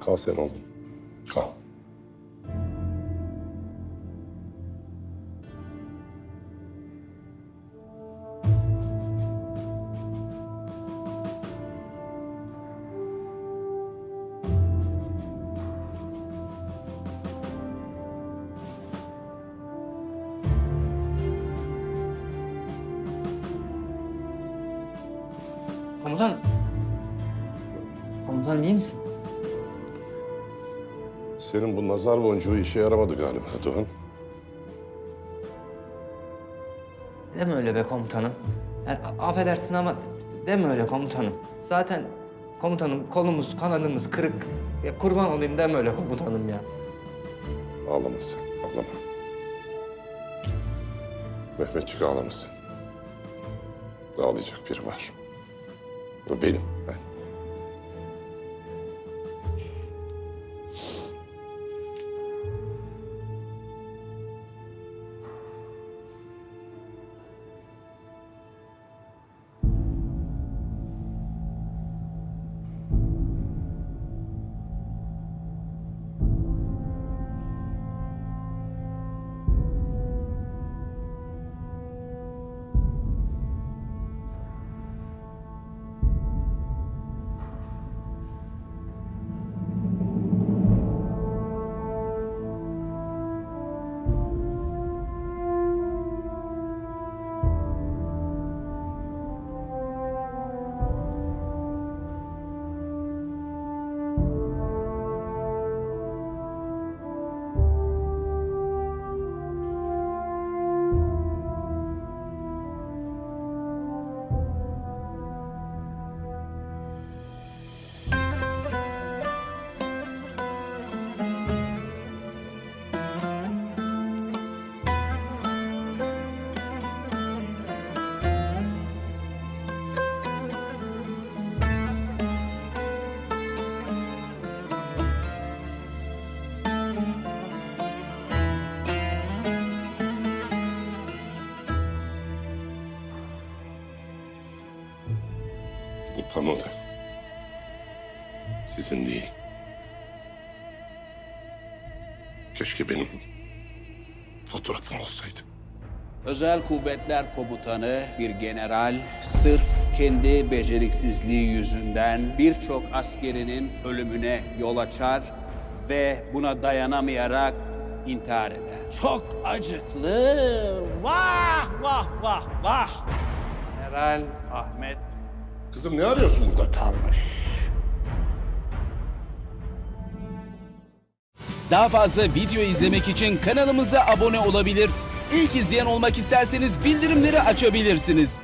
Kal sen oğlum. Kal. Komutanım. Komutanım iyi misin? Senin bu nazar boncuğu işe yaramadı galiba Doğan. Deme öyle be komutanım. Yani, a- affedersin ama deme öyle komutanım. Zaten komutanım kolumuz kanadımız kırık. Ya kurban olayım deme öyle komutanım ya. Ağlama sen, ağlama. Mehmetçik ağlamasın. Ağlayacak biri var. O benim, ben. Bu pano da sizin değil. Keşke benim fotoğrafım olsaydı. Özel Kuvvetler Komutanı bir general sırf kendi beceriksizliği yüzünden birçok askerinin ölümüne yol açar ve buna dayanamayarak intihar eder. Çok acıklı. Vah vah vah vah. General Ahmet Kızım ne arıyorsun burada? Talmış. Daha fazla video izlemek için kanalımıza abone olabilir. İlk izleyen olmak isterseniz bildirimleri açabilirsiniz.